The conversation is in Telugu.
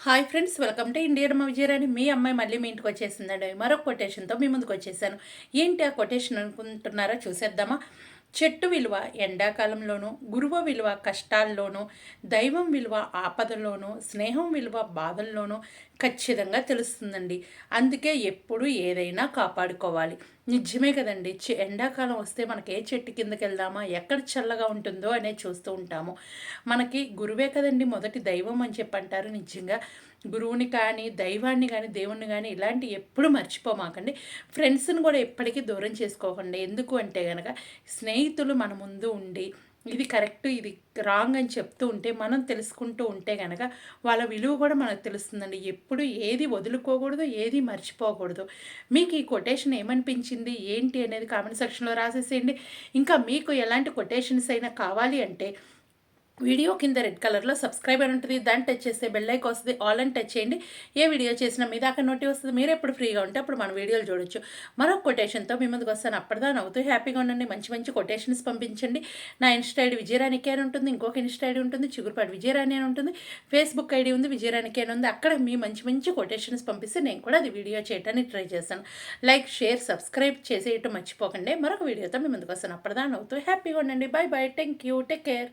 Hi friends welcome to Indian Amma Vijayarani. మీ అమ్మాయి మళ్ళీ మీ ఇంటికి వచ్చేసిందండి. మరొక కొటేషన్తో మీ ముందుకు వచ్చేసాను. ఏంటి ఆ కొటేషన్ అనుకుంటున్నారా? చూసేద్దామా? చెట్టు విలువ ఎండాకాలంలోనూ గురువు విలువ కష్టాల్లోనూ దైవం విలువ ఆపదల్లోనూ స్నేహం విలువ బాధల్లోనూ ఖచ్చితంగా తెలుస్తుందండి. అందుకే ఎప్పుడు ఏదైనా కాపాడుకోవాలి. నిజమే కదండి. ఎండాకాలం వస్తే మనకి ఏ చెట్టు కిందకి వెళ్దామా? ఎక్కడ చల్లగా ఉంటుందో అనే చూస్తూ ఉంటాము. మనకి గురువే కదండి మొదటి దైవం అని చెప్పి అంటారు నిజంగా. గురువుని కానీ దైవాన్ని కానీ దేవుణ్ణి కానీ ఇలాంటి ఎప్పుడు మర్చిపోమాకండి. ఫ్రెండ్స్ని కూడా ఎప్పటికీ దూరం చేసుకోకండి. ఎందుకు అంటే కనుక స్నేహితులు మన ముందు ఉండి ఇది కరెక్ట్ ఇది రాంగ్ అని చెప్తూ ఉంటే మనం తెలుసుకుంటూ ఉంటే కనుక వాళ్ళ విలువ కూడా మనకు తెలుస్తుందండి. ఎప్పుడు ఏది వదులుకోకూడదు ఏది మర్చిపోకూడదు. మీకు ఈ కొటేషన్ ఏమనిపించింది? ఏంటి అనేది కామెంట్ సెక్షన్లో రాసేసేయండి. ఇంకా మీకు ఎలాంటి కొటేషన్స్ అయినా కావాలి అంటే వీడియో కింద రెడ్ కలర్లో సబ్స్క్రైబ్ అని ఉంటుంది. దాన్ని టచ్ చేస్తే బెల్ ఐక్ వస్తుంది. ఆల్ అని టచ్ చేయండి. ఏ వీడియో చేసినా మీ దాకా నోటి వస్తుంది. మీరు ఎప్పుడు ఫ్రీగా ఉంటే అప్పుడు మన వీడియోలు చూడొచ్చు. మరొక కొటేషన్తో మీ ముందుకు వస్తాను. అప్పటిదా నవ్వుతూ హ్యాపీగా ఉండండి. మంచి మంచి కొటేషన్స్ పంపించండి. నా ఇన్స్టా ఐడి విజయరాణికే అని ఉంటుంది. ఇంకొక ఇన్స్టా ఐడి ఉంటుంది. చిగురుపాటి విజయరాణి అని ఉంటుంది. ఫేస్బుక్ ఐడి ఉంది. విజయరాణికే అని ఉంది. అక్కడ మీ మంచి మంచి కొటేషన్స్ పంపిస్తే నేను కూడా అది వీడియో చేయడానికి ట్రై చేస్తాను. లైక్ షేర్ సబ్స్క్రైబ్ చేసేయటం మర్చిపోకండి. మరొక వీడియోతో మీ ముందుకు వస్తాను. అప్పటిదా నవ్వుతూ హ్యాపీగా ఉండండి. Bye bye thank you take care